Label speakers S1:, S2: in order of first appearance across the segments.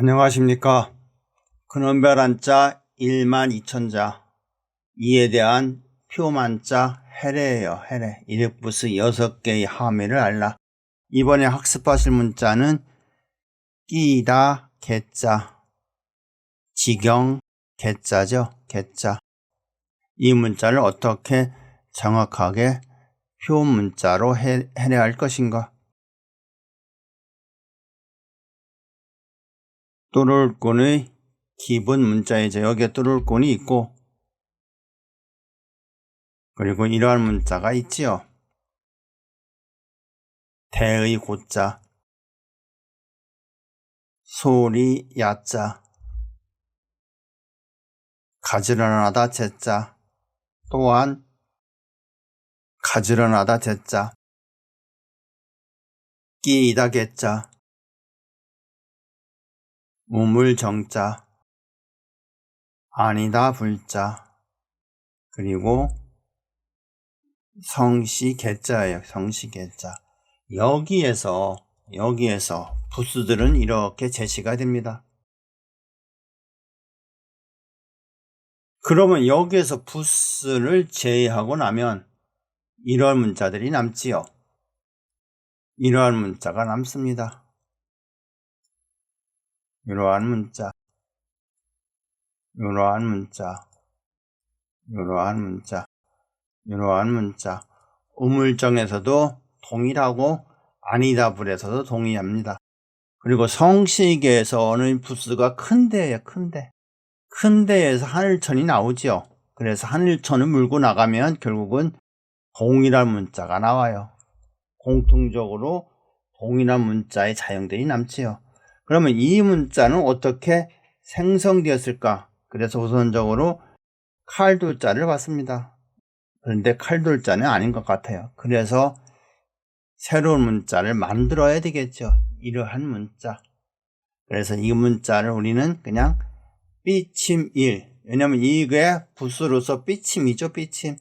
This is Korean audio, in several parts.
S1: 안녕하십니까. 근원별 한자 1만 2천자 이에 대한 표만자 해례예요. 해례. 이력부스 6개의 함의를 알라. 이번에 학습하실 문자는 끼다 개자 지경 개자죠. 개자. 이 문자를 어떻게 정확하게 표 문자로 해, 해례할 것인가? 뚜룰꾼의 기본 문자이죠. 여기에 뚜룰꾼이 있고 그리고 이러한 문자가 있지요. 대의 고자 소리 야자 가지런하다 제자 또한 가지런하다 제자 끼이다 개자 우물 정자 아니다 불자 그리고 성시 개자예요. 성시 개자. 여기에서 여기에서 부수들은 이렇게 제시가 됩니다. 그러면 여기에서 부스를 제외하고 나면 이러한 문자들이 남지요. 이러한 문자가 남습니다. 이러한 문자, 이러한 문자, 이러한 문자, 이러한 문자. 우물정에서도 동일하고 아니다 불에서도 동의합니다. 그리고 성시계에서는 부스가 큰 데예요, 큰 데. 큰 데에서 하늘천이 나오지요. 그래서 하늘천을 물고 나가면 결국은 동일한 문자가 나와요. 공통적으로 동일한 문자의 자형들이 남지요. 그러면 이 문자는 어떻게 생성되었을까? 그래서 우선적으로 칼둘자를 봤습니다. 그런데 칼둘자는 아닌 것 같아요. 그래서 새로운 문자를 만들어야 되겠죠. 이러한 문자. 그래서 이 문자를 우리는 그냥 삐침1. 왜냐면 이게 부수로서 삐침이죠, 삐침.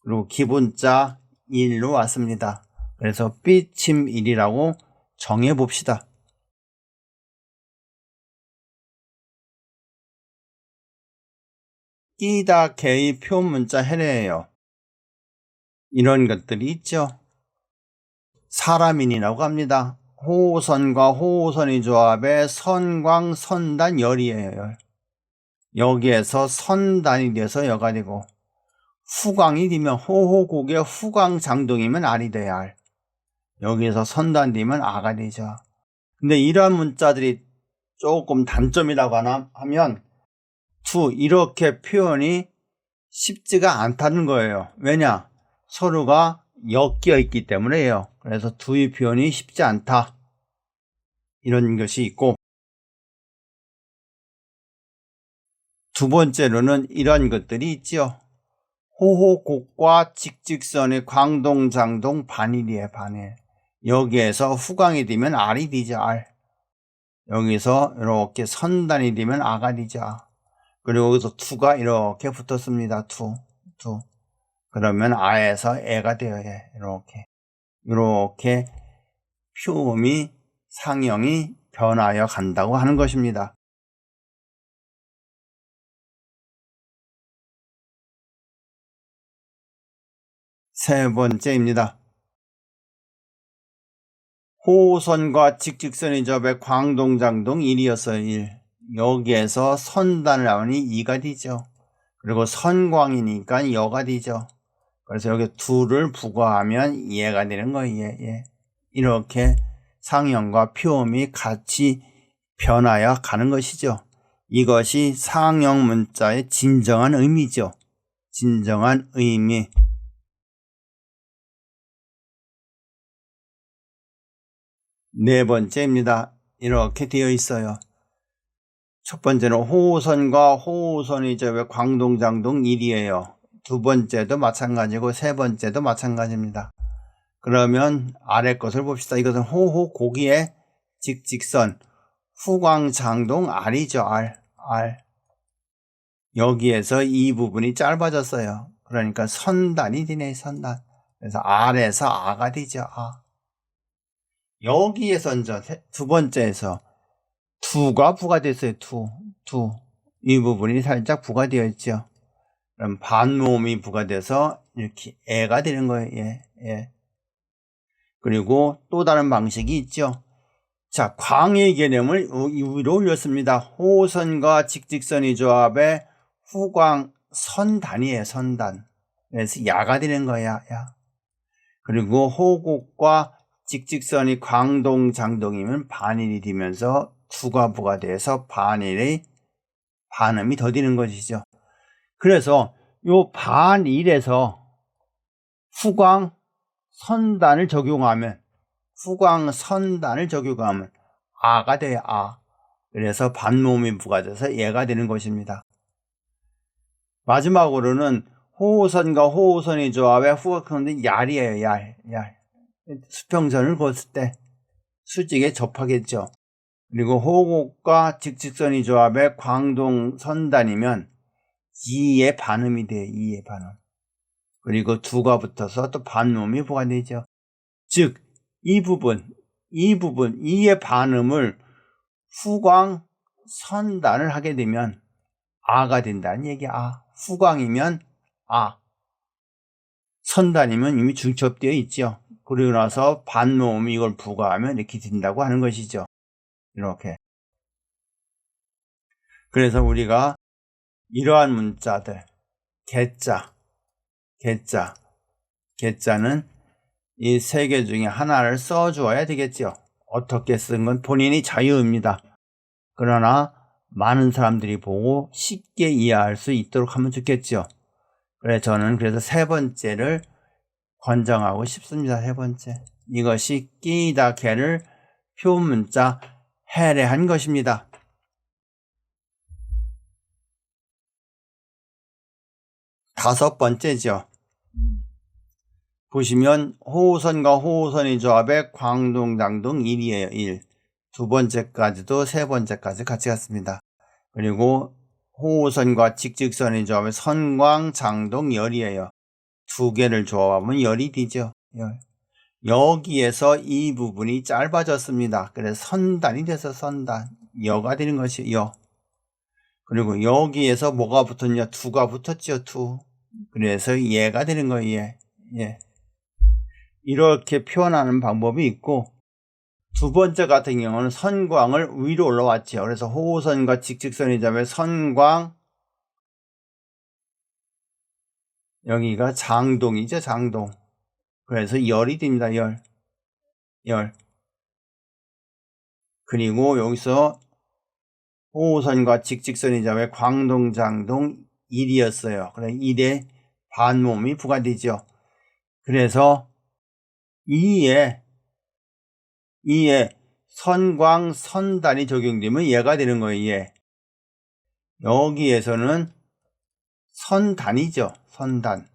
S1: 그리고 기본자 1로 왔습니다. 그래서 삐침1이라고 정해 봅시다. 끼다 개의 표문자 해례예요. 이런 것들이 있죠. 사람인이라고 합니다. 호선과 호선의 조합의 선광 선단 열이에요. 여기에서 선단이 돼서 여가 되고 후광이 되면 호호곡의 후광 장동이면 알이 돼야 할. 여기에서 선단 되면 아가 되죠. 근데 이러한 문자들이 조금 단점이라고 하나 하면 투 이렇게 표현이 쉽지가 않다는 거예요. 왜냐? 서로가 엮여 있기 때문에요. 그래서 두의 표현이 쉽지 않다. 이런 것이 있고 두 번째로는 이런 것들이 있지요. 호호곡과 직직선의 광동장동 반일이에 반일. 여기에서 후광이 되면 알이 되죠, 알. 여기서 이렇게 선단이 되면 아가 되죠. 그리고 여기서 투가 이렇게 붙었습니다. 투, 투. 그러면 아에서 애가 되어야 해. 이렇게. 이렇게 표음이 상형이 변하여 간다고 하는 것입니다. 세 번째입니다. 호선과 직직선이 접해 광동장동 1이어서 1. 여기에서 선단을 나오니 2가 되죠. 그리고 선광이니까 여가 되죠. 그래서 여기 둘을 부과하면 얘가 되는 거예요. 얘, 얘. 이렇게 상형과 표음이 같이 변하여 가는 것이죠. 이것이 상형 문자의 진정한 의미죠. 진정한 의미. 네 번째입니다. 이렇게 되어 있어요. 첫 번째는 호선과 호선이 저 광동 장동 1이에요. 두 번째도 마찬가지고 세 번째도 마찬가지입니다. 그러면 아래 것을 봅시다. 이것은 호호 고기의 직직선 후광장동 R이죠. R. R. 여기에서 이 부분이 짧아졌어요. 그러니까 선단이 되네 선단. 그래서 R에서 A가 되죠. 아. 여기에서 이제 두 번째에서 투가 부과됐어요. 투, 투. 이 부분이 살짝 부과되어 있죠. 그럼 반모음이 부과돼서 이렇게 애가 되는 거예요. 예, 예. 그리고 또 다른 방식이 있죠. 자, 광의 개념을 위로 올렸습니다. 호선과 직직선의 조합에 후광 선단이에요, 선단. 그래서 야가 되는 거야, 야. 그리고 호곡과 직직선이 광동, 장동이면 반일이 되면서 두가 부가 돼서 반일의 반음이 더디는 것이죠. 그래서 요 반일에서 후광 선단을 적용하면 후광 선단을 적용하면 아가 돼요. 아. 그래서 반모음이 부가돼서 얘가 되는 것입니다. 마지막으로는 호호선과 호호선의 조합에 후각선은 얄이에요. 얄, 얄. 수평선을 그었을 때 수직에 접하겠죠. 그리고 호곡과 직직선의 조합에 광동 선단이면 2의 반음이 돼요. 2의 반음. 그리고 두가 붙어서 또 반음이 보관되죠. 즉, 이 부분, 이 부분, 2의 반음을 후광 선단을 하게 되면 아가 된다는 얘기야. 아. 후광이면 아. 선단이면 이미 중첩되어 있죠. 그리고 나서 반모음이 이걸 부과하면 이렇게 된다고 하는 것이죠. 이렇게. 그래서 우리가 이러한 문자들, 개자, 개자, 개자는 이 세 개 중에 하나를 써주어야 되겠죠. 어떻게 쓴 건 본인이 자유입니다. 그러나 많은 사람들이 보고 쉽게 이해할 수 있도록 하면 좋겠죠. 그래 저는 그래서 세 번째를 권장하고 싶습니다. 세 번째. 이것이 끼다 개를 표문자 해례한 것입니다. 다섯 번째죠. 보시면 호우선과 호우선의 조합에 광동 당동 1이에요. 1. 두 번째까지도 세 번째까지 같이 갔습니다. 그리고 호우선과 직직선의 조합에 선광, 장동, 열이에요. 두 개를 조합하면 열이 되죠. 열. 여기에서 이 부분이 짧아졌습니다. 그래서 선단이 돼서 선단. 여가 되는 것이 여. 그리고 여기에서 뭐가 붙었냐? 두가 붙었죠. 두. 그래서 얘가 되는 거예요. 얘. 예. 이렇게 표현하는 방법이 있고 두 번째 같은 경우는 선광을 위로 올라왔죠. 그래서 호선과 직직선이 잡에 선광 여기가 장동이죠. 장동. 그래서 열이 됩니다. 열. 열. 그리고 여기서 호선과 직직선이 잡에 광동장동 1이었어요. 그래 1에 반몸이 부과되죠. 그래서 2에 이에 선광 선단이 적용되면 얘가 되는 거예요. 얘. 여기에서는 선단이죠. 선단.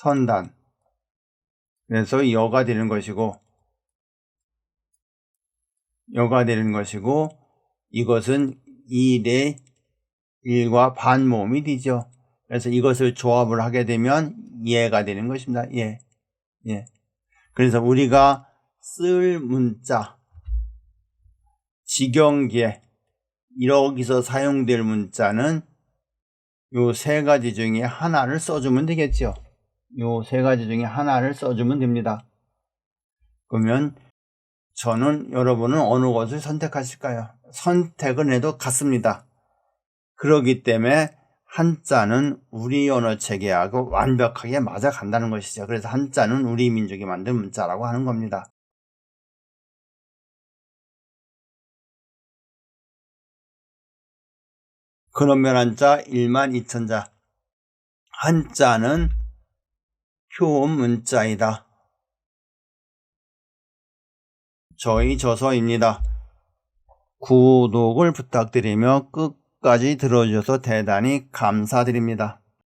S1: 선단. 그래서 여가 되는 것이고 여가 되는 것이고 이것은 2대 1과 반모음이 되죠. 그래서 이것을 조합을 하게 되면 얘가 되는 것입니다. 예. 예. 그래서 우리가 쓸 문자, 직영계, 여기서 사용될 문자는 요 세 가지 중에 하나를 써주면 되겠죠. 요 세 가지 중에 하나를 써주면 됩니다. 그러면 저는 여러분은 어느 것을 선택하실까요? 선택은 해도 같습니다. 그러기 때문에 한자는 우리 언어 체계하고 완벽하게 맞아 간다는 것이죠. 그래서 한자는 우리 민족이 만든 문자라고 하는 겁니다. 그러면 한자 1만 2천자 한자는 표음 문자이다. 저희 저서입니다. 구독을 부탁드리며 끝까지 들어주셔서 대단히 감사드립니다.